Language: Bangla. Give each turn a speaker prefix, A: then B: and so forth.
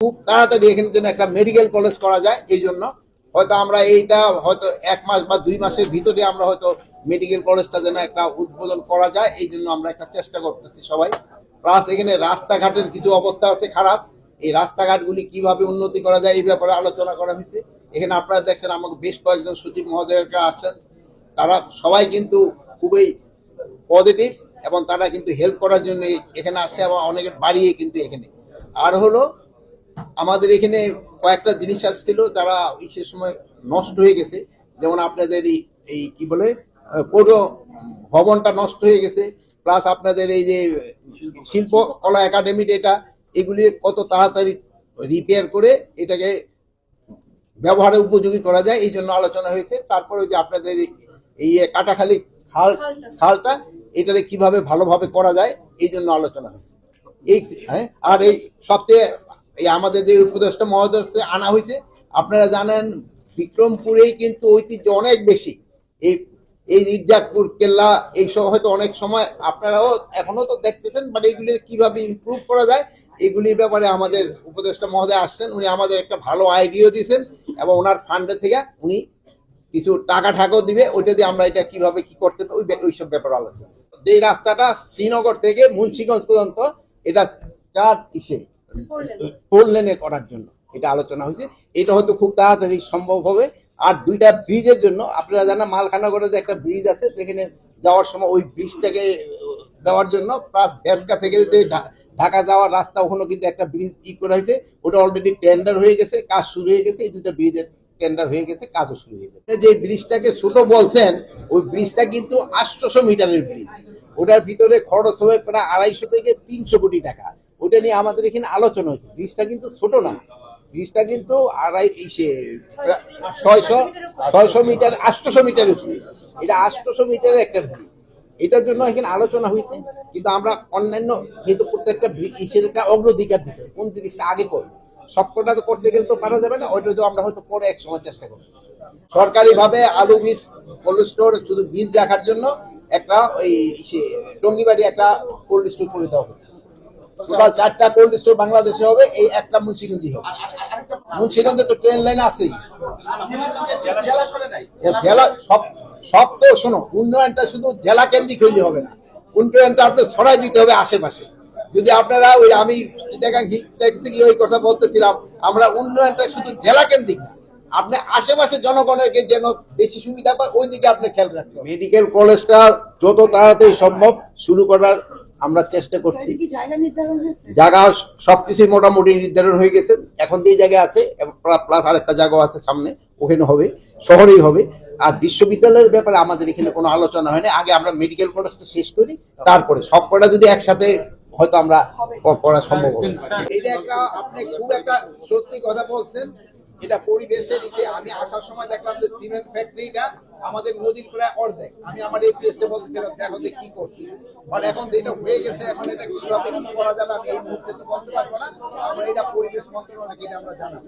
A: খুব তাড়াতাড়ি এখানে যেন একটা মেডিকেল কলেজ করা যায়, এই জন্য। হয়তো আমরা এইটা হয়তো এক মাস বা দুই মাসের ভিতরে আমরা হয়তো মেডিকেল কলেজটা যেন একটা উদ্বোধন করা যায়, এই জন্য আমরা একটা চেষ্টা করতেছি সবাই। প্লাস এখানে রাস্তাঘাটের কিছু অবস্থা আছে খারাপ। এই রাস্তাঘাটগুলি কীভাবে উন্নতি করা যায় এই ব্যাপারে আলোচনা করা হয়েছে। এখানে আপনারা দেখছেন আমাকে বেশ কয়েকজন সচিব মহোদয়রা আসছেন। তারা সবাই কিন্তু খুবই পজিটিভ এবং তারা কিন্তু হেল্প করার জন্য এখানে আসে এবং অনেকের বাড়িয়ে কিন্তু এখানে। আর হলো আমাদের এখানে কয়েকটা জিনিস আসছিল, তারা সে সময় নষ্ট হয়ে গেছে। যেমন আপনাদের এই এই কি বলে পৌর ভবনটা নষ্ট হয়ে গেছে প্লাস আপনাদের এই যে শিল্প কলা একাডেমি এটা এগুলি কত তাড়াতাড়ি রিপেয়ার করে এটাকে ব্যবহারে উপযোগী করা যায়, এই জন্য আলোচনা হয়েছে। তারপরে যে আপনাদের এই- এই কাটাখালি খাল, খালটা, এটারে কীভাবে ভালোভাবে করা যায়, এই জন্য আলোচনা হয়েছে। এই হ্যাঁ আর এই সবচেয়ে এই আমাদের যে উপদেষ্টা মহোদয় আনা হয়েছে, আপনারা জানেন বিক্রমপুরেই কিন্তু ঐতিহ্য অনেক বেশি। এই এই ইজাকপুর, কেল্লা, এইসব হয়তো অনেক সময় আপনারাও এখনও তো দেখতেছেন বাট এইগুলির কীভাবে ইমপ্রুভ করা যায়, এগুলির ব্যাপারে আমাদের উপদেষ্টা মহোদয় আসছেন, উনি আমাদের একটা ভালো আইডিয়াও দিয়েছেন, এবং ওনার ফান্ডে থেকে উনি কিছু টাকা ঠাকাও দিবে, ওইটা দিয়ে আমরা এটা কীভাবে কি করতে ওই ওইসব ব্যাপারে আলোচনা। যে রাস্তাটা শ্রীনগর থেকে মুন্সিগঞ্জ পর্যন্ত, এটা চার ইসে। ফোর লেনে করার জন্য। এটা আলোচনা হয়েছে। এটা হয়তো খুব তাড়াতাড়ি সম্ভব হবে। আর দুইটা ব্রিজের জন্য আপনারা জানেন, মালখানাগড়ে যে একটা ব্রিজ আছে যেখানে যাওয়ার সময় ওই ব্রিজটাকে দেওয়ার জন্য প্লাস বেদকা থেকে যে ঢাকা যাওয়ার রাস্তা ওখানে কিন্তু একটা ব্রিজ ই করা হয়েছে। ওটা অলরেডি টেন্ডার হয়ে গেছে, কাজ শুরু হয়ে গেছে। এই দুটো ব্রিজের টেন্ডার হয়ে গেছে, কাজও শুরু হয়ে গেছে। যে ব্রিজটাকে ছোট বলছেন, ওই ব্রিজটা কিন্তু আটশোশো মিটারের ব্রিজ। ওটার ভিতরে খরচ হবে প্রায় আড়াইশো থেকে তিনশো কোটি টাকা। ওটা নিয়ে আমাদের এখানে আলোচনা হয়েছে। ব্রিজটা কিন্তু ছোট না। ব্রিজটা কিন্তু আড়াই প্রায় ছয়শো ছয়শো মিটার, আটশোশো মিটার ব্রিজ এটা আটশোশো মিটারের একটা ব্রিজ। এটার জন্য এখানে আলোচনা হয়েছে। কিন্তু আমরা অন্যান্য, যেহেতু প্রত্যেকটা একটা অগ্রাধিকার দিতে কোন জিনিসটা আগে করব? সবকটা তো করতে গেলে তো পারা যাবে না। ওইটা তো আমরা হয়তো পরে এক সময় চেষ্টা করব। সরকারিভাবে আলু বীজ, কোল্ড স্টোর, শুধু বীজ রাখার জন্য একটা ওই টঙ্গিবাড়ি একটা কোল্ড স্টোর করে দেওয়া হচ্ছে। টোটাল চারটা কোল্ড স্টোর বাংলাদেশে হবে, এই একটা মুন্সিগঞ্জই হবে। মুন্সিগঞ্জে তো ট্রেন লাইন আছেই। জেলা সব সব তো শোনো, উন্নয়নটা শুধু জেলা কেন্দ্রিক হইলে হবে না। উন্নয়নটা আপনি ছড়াই দিতে হবে আশেপাশে। যদি আপনারা ওই আমি ওই কথা বলতেছিলাম, আমরা উন্নয়নটা শুধু জেলা কেন্দ্রিক না, আপনি আশেপাশে জনগণেরকে যেন বেশি সুবিধা পায় ওই দিকে আপনি খেয়াল রাখতে মেডিকেল কলেজটা যত তাড়াতাড়ি সম্ভব শুরু করার আমরা চেষ্টা করছি।
B: জায়গা
A: সবকিছুই মোটামুটি নির্ধারণ হয়ে গেছে। এখন যে জায়গায় আছে এবং প্লাস আরেকটা জায়গাও আছে সামনে ওখানে হবে শহরেই হবে। আর বিশ্ববিদ্যালয়ের ব্যাপারে আমাদের এখানে কোনো আলোচনা হয়নি। আগে আমরা মেডিকেল কলেজটা শেষ করি তারপরে সব কটা যদি একসাথে হয়তো আমরা করা সম্ভব হবে। এটা একটা আপনি খুব একটা সত্যি কথা বলছেন। এটা পরিবেশে দিছে আমি আসার সময় দেখলাম যে সিমেন্ট ফ্যাক্টরিটা আমাদের নদীর প্রায় অর্ধেক। আমি আমার এই পেজে বলতেছিলাম দেখো কি করছি। মানে এখন এটা হয়ে গেছে, এখন এটা কীভাবে কি করা যাবে, আমি এই মুহূর্তে তো বলতে পারব না, আমরা এটা পরিবেশ মন্ত্রণালয়কে আমরা জানাব।